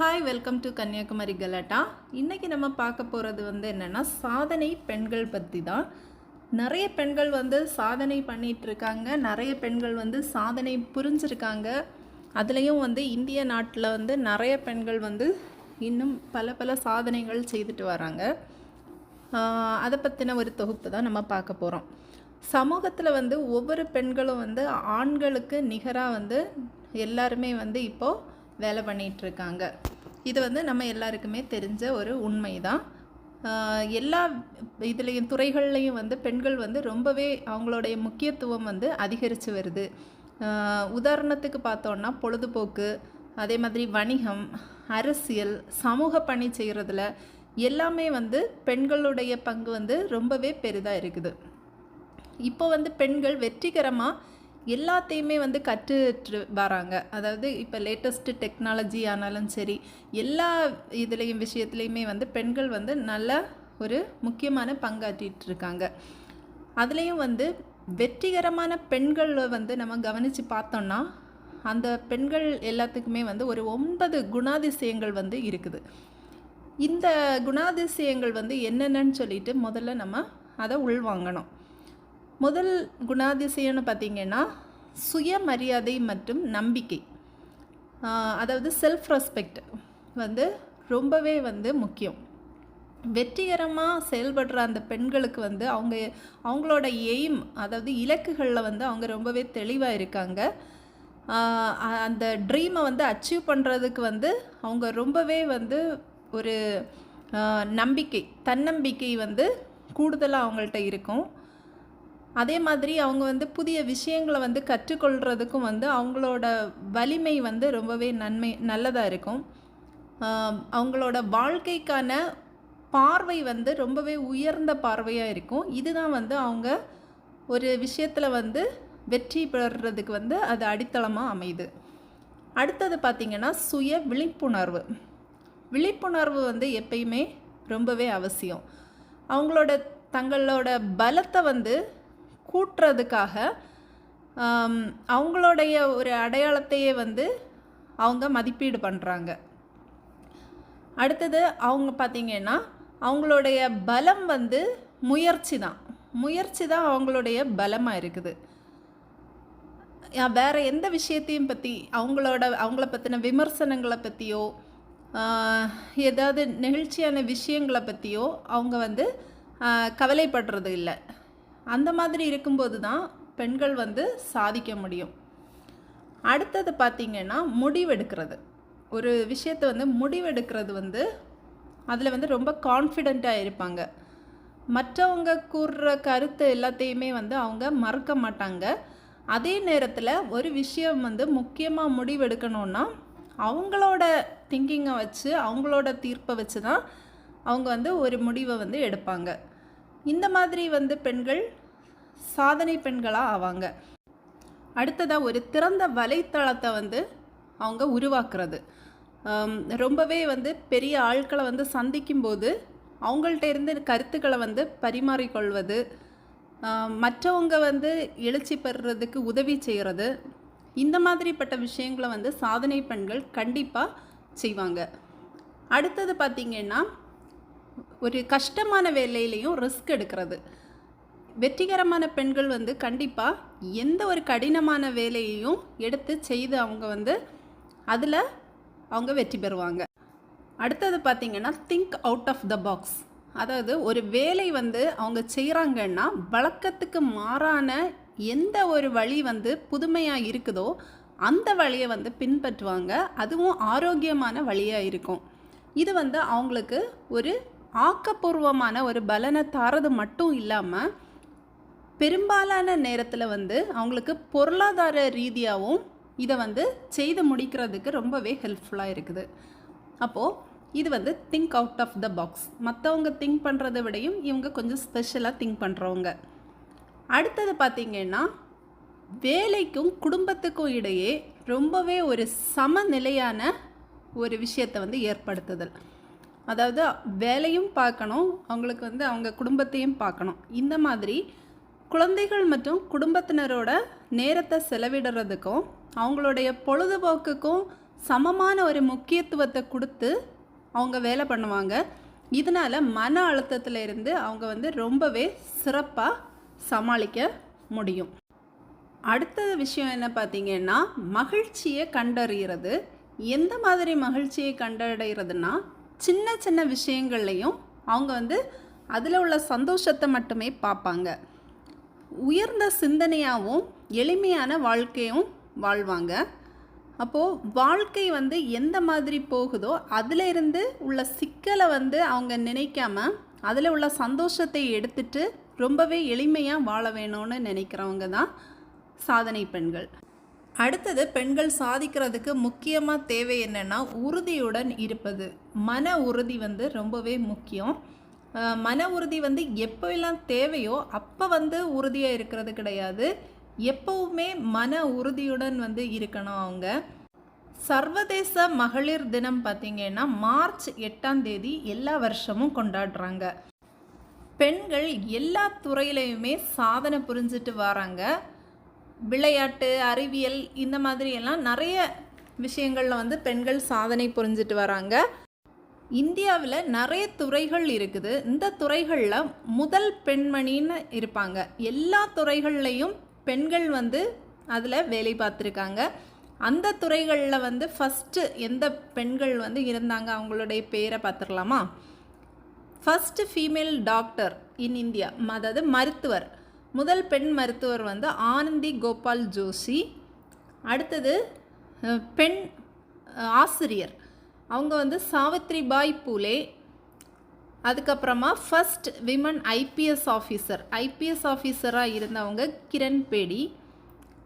Hi welcome to Kanyakumari கலாட்டா இன்றைக்கி நம்ம பார்க்க போகிறது வந்து என்னென்னா சாதனை பெண்கள் பற்றி தான் நிறைய பெண்கள் வந்து சாதனை பண்ணிகிட்ருக்காங்க நிறைய பெண்கள் வந்து சாதனை புரிஞ்சிருக்காங்க. அதுலேயும் வந்து இந்திய நாட்டில் வந்து நிறைய பெண்கள் வந்து இன்னும் பல பல சாதனைகள் செய்துட்டு வராங்க. அதை பற்றின ஒரு தொகுப்பு தான் நம்ம பார்க்க போகிறோம் சமூகத்தில் வந்து ஒவ்வொரு பெண்களும் வந்து ஆண்களுக்கு நிகராக வந்து எல்லாருமே வந்து இப்போது வேலை பண்ணிகிட்ருக்காங்க இது வந்து நம்ம எல்லாருக்குமே தெரிஞ்ச ஒரு உண்மை தான் எல்லா இதுலேயும் துறைகள்லையும் வந்து பெண்கள் வந்து ரொம்பவே அவங்களுடைய முக்கியத்துவம் வந்து அதிகரித்து வருது. உதாரணத்துக்கு பார்த்தோன்னா பொழுதுபோக்கு அதே மாதிரி வணிகம் அரசியல் சமூக பணி செய்கிறதுல எல்லாமே வந்து பெண்களுடைய பங்கு வந்து ரொம்பவே பெரிதாக இருக்குது. இப்போ வந்து பெண்கள் வெற்றிகரமாக எல்லாத்தையுமே வந்து கற்றுட்டு வராங்க. அதாவது இப்போ லேட்டஸ்ட்டு டெக்னாலஜி ஆனாலும் சரி எல்லா இதுலேயும் விஷயத்துலையுமே வந்து பெண்கள் வந்து நல்ல ஒரு முக்கியமான பங்காற்றிட்டு இருக்காங்க அதுலேயும் வந்து வெற்றிகரமான பெண்களை வந்து நம்ம கவனித்து பார்த்தோம்னா அந்த பெண்கள் எல்லாத்துக்குமே வந்து ஒரு ஒன்பது குணாதிசயங்கள் வந்து இருக்குது. இந்த குணாதிசயங்கள் வந்து என்னென்னன்னு சொல்லிட்டு முதல்ல நம்ம அதை உள்வாங்கணும். முதல் குணாதிசயம்னு பார்த்தீங்கன்னா சுயமரியாதை மற்றும் நம்பிக்கை. அதாவது செல்ஃப் ரெஸ்பெக்ட் வந்து ரொம்பவே வந்து முக்கியம். வெற்றிகரமாக செயல்படுற அந்த பெண்களுக்கு வந்து அவங்க அவங்களோட எய்ம் அதாவது இலக்குகளில் வந்து அவங்க ரொம்பவே தெளிவாக இருக்காங்க. அந்த ட்ரீமை வந்து அச்சீவ் பண்ணுறதுக்கு வந்து அவங்க ரொம்பவே வந்து ஒரு நம்பிக்கை தன்னம்பிக்கை வந்து கூடுதலாக அவங்கள்ட்ட இருக்கும். அதே மாதிரி அவங்க வந்து புதிய விஷயங்களை வந்து கற்றுக்கொள்கிறதுக்கும் வந்து அவங்களோட வலிமை வந்து ரொம்பவே நன்மை நல்லதாக இருக்கும். அவங்களோட வாழ்க்கைக்கான பார்வை வந்து ரொம்பவே உயர்ந்த பார்வையாக இருக்கும். இதுதான் வந்து அவங்க ஒரு விஷயத்தில் வந்து வெற்றி பெறுறதுக்கு வந்து அது அடித்தளமாக அமையுது. அடுத்தது பார்த்திங்கன்னா சுய விழிப்புணர்வு. விழிப்புணர்வு வந்து எப்பயுமே ரொம்பவே அவசியம். அவங்களோட தங்களோட பலத்தை வந்து கூட்டுறதுக்காக அவங்களுடைய ஒரு அடையாளத்தையே வந்து அவங்க மதிப்பீடு பண்ணுறாங்க அடுத்தது அவங்க பார்த்திங்கன்னா அவங்களுடைய பலம் வந்து முயற்சி தான். முயற்சி தான் அவங்களுடைய பலமாக இருக்குது. வேறு வேற எந்த விஷயத்தையும் பற்றி அவங்களோட அவங்கள பற்றின விமர்சனங்களை பற்றியோ ஏதாவது நெகிழ்ச்சியான விஷயங்களை பற்றியோ அவங்க வந்து கவலைப்படுறது இல்லை. அந்த மாதிரி இருக்கும்போது தான் பெண்கள் வந்து சாதிக்க முடியும். அடுத்தது பார்த்திங்கன்னா முடிவெடுக்கிறது. ஒரு விஷயத்தை வந்து முடிவெடுக்கிறது வந்து அதில் வந்து ரொம்ப கான்ஃபிடெண்ட்டாக இருப்பாங்க. மற்றவங்க கூறுற கருத்து எல்லாத்தையுமே வந்து அவங்க மறக்க மாட்டாங்க. அதே நேரத்தில் ஒரு விஷயம் வந்து முக்கியமாக முடிவெடுக்கணும்னா அவங்களோட திங்கிங்கை வச்சு அவங்களோட தீர்ப்பை வச்சு தான் அவங்க வந்து ஒரு முடிவை வந்து எடுப்பாங்க. இந்த மாதிரி வந்து பெண்கள் சாதனை பெண்களாக ஆவாங்க. அடுத்ததாக ஒரு திறந்த வலைத்தளத்தை வந்து அவங்க உருவாக்குறது. ரொம்பவே வந்து பெரிய ஆட்களை வந்து சந்திக்கும்போது அவங்கள்ட்ட இருந்து கருத்துக்களை வந்து பரிமாறிக்கொள்வது மற்றவங்க வந்து எழுச்சி பெறுறதுக்கு உதவி செய்கிறது இந்த மாதிரிப்பட்ட விஷயங்களை வந்து சாதனை பெண்கள் கண்டிப்பாக செய்வாங்க. அடுத்தது பார்த்திங்கன்னா ஒரு கஷ்டமான வேலையிலையும் ரிஸ்க் எடுக்கிறது. வெற்றிகரமான பெண்கள் வந்து கண்டிப்பாக எந்த ஒரு கடினமான வேலையையும் எடுத்து செய்து அவங்க வந்து அதில் அவங்க வெற்றி பெறுவாங்க. அடுத்தது பார்த்திங்கன்னா think out of the box அதாவது ஒரு வேலை வந்து அவங்க செய்கிறாங்கன்னா வழக்கத்துக்கு மாறான எந்த ஒரு வழி வந்து புதுமையாக இருக்குதோ அந்த வழியை வந்து பின்பற்றுவாங்க. அதுவும் ஆரோக்கியமான வழியாக இருக்கும். இது வந்து அவங்களுக்கு ஒரு ஆக்கப்பூர்வமான ஒரு பலனை தாரது மட்டும் இல்லாமல் பெரும்பாலான நேரத்தில் வந்து அவங்களுக்கு பொருளாதார ரீதியாகவும் இதை வந்து செய்து முடிக்கிறதுக்கு ரொம்பவே ஹெல்ப்ஃபுல்லாக இருக்குது. அப்போது இது வந்து think out of the box மற்றவங்க திங்க் பண்ணுறதை விடையும் இவங்க கொஞ்சம் ஸ்பெஷலாக திங்க் பண்ணுறவங்க அடுத்தது பார்த்திங்கன்னா வேலைக்கும் குடும்பத்துக்கும் இடையே ரொம்பவே ஒரு சமநிலையான ஒரு விஷயத்தை வந்து ஏற்படுத்துதல். அதாவது வேலையும் பார்க்கணும் அவங்களுக்கு வந்து அவங்க குடும்பத்தையும் பார்க்கணும். இந்த மாதிரி குழந்தைகள் மற்றும் குடும்பத்தினரோட நேரத்தை செலவிடுறதுக்கும் அவங்களுடைய பொழுதுபோக்குக்கும் சமமான ஒரு முக்கியத்துவத்தை கொடுத்து அவங்க வேலை பண்ணுவாங்க. இதனால் மன அழுத்தத்தில் இருந்து அவங்க வந்து ரொம்பவே சிறப்பாக சமாளிக்க முடியும். அடுத்த விஷயம் என்ன பார்த்தீங்கன்னா மகிழ்ச்சியை கண்டறிகிறது எந்த மாதிரி மகிழ்ச்சியை கண்டறிகிறதுனா சின்ன சின்ன விஷயங்கள்லையும் அவங்க வந்து அதில் உள்ள சந்தோஷத்தை மட்டுமே பார்ப்பாங்க. உயர்ந்த சிந்தனையாகவும் எளிமையான வாழ்க்கையும் வாழ்வாங்க. அப்போது வாழ்க்கை வந்து எந்த மாதிரி போகுதோ அதில் இருந்து உள்ள சிக்கலை வந்து அவங்க நினைக்காம அதில் உள்ள சந்தோஷத்தை எடுத்துட்டு ரொம்பவே எளிமையாக வாழ வேணும்னு நினைக்கிறவங்க தான் சாதனை பெண்கள். அடுத்தது பெண்கள் சாதிக்கிறதுக்கு முக்கியமாக தேவை என்னென்னா உறுதியுடன் இருப்பது. மன உறுதி வந்து ரொம்பவே முக்கியம். மன உறுதி வந்து எப்போவெல்லாம் தேவையோ அப்போ வந்து உறுதியாக இருக்கிறது கிடையாது. எப்பவுமே மன உறுதியுடன் வந்து இருக்கணும் அவங்க. சர்வதேச மகளிர் தினம் பார்த்தீங்கன்னா மார்ச் எட்டாம் தேதி எல்லா வருஷமும் கொண்டாடுறாங்க. பெண்கள் எல்லா துறையிலையுமே சாதனை புரிஞ்சிட்டு வராங்க. விளையாட்டு அறிவியல் இந்த மாதிரி எல்லாம் நிறைய விஷயங்களில் வந்து பெண்கள் சாதனை புரிஞ்சிட்டு வராங்க. இந்தியாவில் நிறைய துறைகள் இருக்குது. இந்த துறைகளில் முதல் பெண்மணின்னு இருப்பாங்க. எல்லா துறைகள்லையும் பெண்கள் வந்து அதில் வேலை பார்த்துருக்காங்க. அந்த துறைகளில் வந்து ஃபஸ்ட்டு எந்த பெண்கள் வந்து இருந்தாங்க? அவங்களுடைய பேரை பார்த்துடலாமா? First female doctor in India அதாவது மருத்துவர். முதல் பெண் மருத்துவர் வந்து ஆனந்தி கோபால் ஜோஷி. அடுத்தது பெண் ஆசிரியர். அவங்க வந்து சாவித்ரிபாய் பூலே. அதுக்கப்புறமா first women IPS officer IPS ஆஃபீஸராக இருந்தவங்க Kiran Bedi.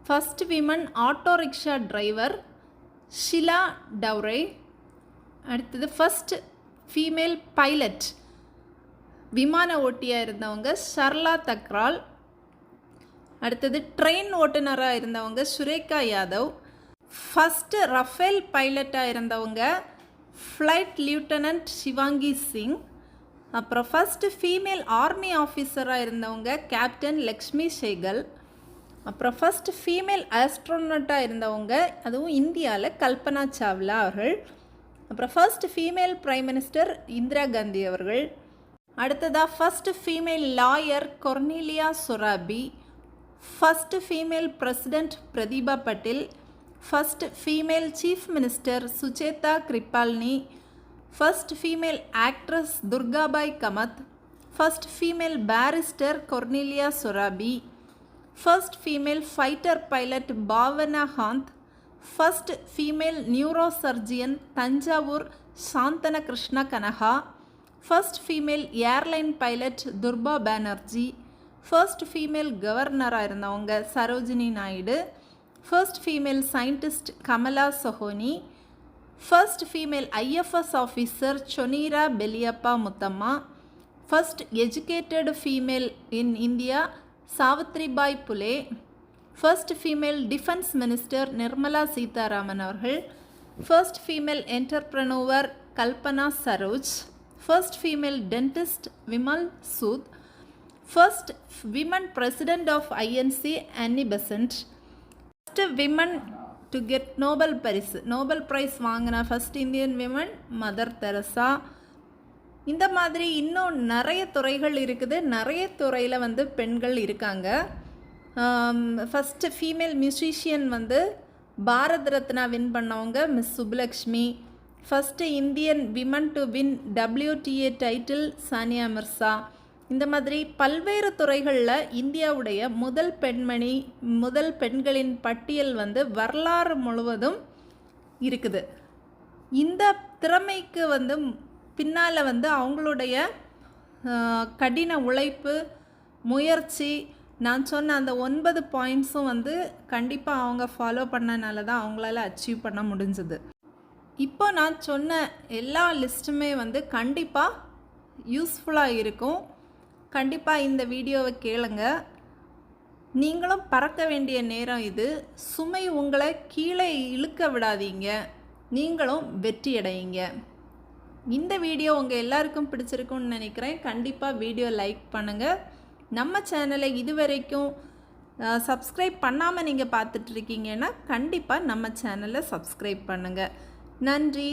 First women auto rickshaw driver Shila Dawre. அடுத்தது ஃபஸ்ட் ஃபீமேல் பைலட் விமான ஓட்டியாக இருந்தவங்க ஷர்லா தக்ரால். அடுத்தது ட்ரெயின் ஓட்டுநராக இருந்தவங்க சுரேகா யாதவ். ஃபஸ்ட்டு ரஃபேல் பைலட்டாக இருந்தவங்க ஃப்ளைட் லியூட்டனன்ட் சிவாங்கி சிங். அப்புறம் ஃபஸ்ட்டு ஃபீமேல் ஆர்மி ஆஃபீஸராக இருந்தவங்க கேப்டன் லக்ஷ்மி சேகல். அப்புறம் ஃபஸ்ட்டு ஃபீமேல் ஆஸ்ட்ரோனட்டாக இருந்தவங்க அதுவும் இந்தியாவில் கல்பனா சாவ்லா அவர்கள். அப்புறம் first female prime minister Indira Gandhi அவர்கள். அடுத்ததாக first female lawyer Cornelia Sorabji. First female president Pratibha Patel first female chief minister Sucheta Kripalani first female actress Durgabai Kamat first female barrister Cornelia Sorabji first female fighter pilot Bhawana Kanth first female neuro surgeon Thanjavur Santhana Krishna Kanaka first female airline pilot Durba Banerjee first female கவர்னராக இருந்தவங்க Sarojini Naidu. First female scientist Kamala Sohonie. First female IFS officer Chonira Belliappa Muthamma. First educated female in India Savitribai Phule. First female defence minister Nirmala Sitharaman அவர்கள். First female entrepreneur Kalpana Saroj. First female dentist Vimal Sood. First women president of INC Annie Besant first women to get Nobel பரிசு Nobel prize வாங்கின first Indian women Mother Teresa இந்த மாதிரி இன்னும் நிறைய துறைகள் இருக்குது. நிறைய துறையில் வந்து பெண்கள் இருக்காங்க. ஃபஸ்ட்டு ஃபீமேல் மியூசிஷியன் வந்து பாரத் ரத்னா வின் பண்ணவங்க M S Subbulakshmi first Indian women to win WTA title Sania Mirza இந்த மாதிரி பல்வேறு துறைகளில் இந்தியாவுடைய முதல் பெண்மணி முதல் பெண்களின் பட்டியல் வந்து வரலாறு முழுவதும் இருக்குது. இந்த திறமைக்கு வந்து பின்னால் வந்து அவங்களுடைய கடின உழைப்பு முயற்சி நான் சொன்ன அந்த ஒன்பது பாயிண்ட்ஸும் வந்து கண்டிப்பாக அவங்க ஃபாலோ பண்ணனால தான் அவங்களால அச்சீவ் பண்ண முடிஞ்சது. இப்போ நான் சொன்ன எல்லா லிஸ்ட்டுமே வந்து கண்டிப்பாக யூஸ்ஃபுல்லாக இருக்கும். கண்டிப்பாக இந்த வீடியோவை கேளுங்க. நீங்களும் பறக்க வேண்டிய நேரம் இது. சுமை உங்களை கீழே இழுக்க விடாதீங்க. நீங்களும் வெற்றி அடையுங்க. இந்த வீடியோ உங்கள் எல்லாருக்கும் பிடிச்சிருக்கும்னு நினைக்கிறேன். கண்டிப்பாக வீடியோ லைக் பண்ணுங்கள் நம்ம சேனலை இதுவரைக்கும் சப்ஸ்கிரைப் பண்ணாமல் நீங்கள் பார்த்துட்ருக்கீங்கன்னா கண்டிப்பாக நம்ம சேனலை சப்ஸ்கிரைப் பண்ணுங்கள் நன்றி.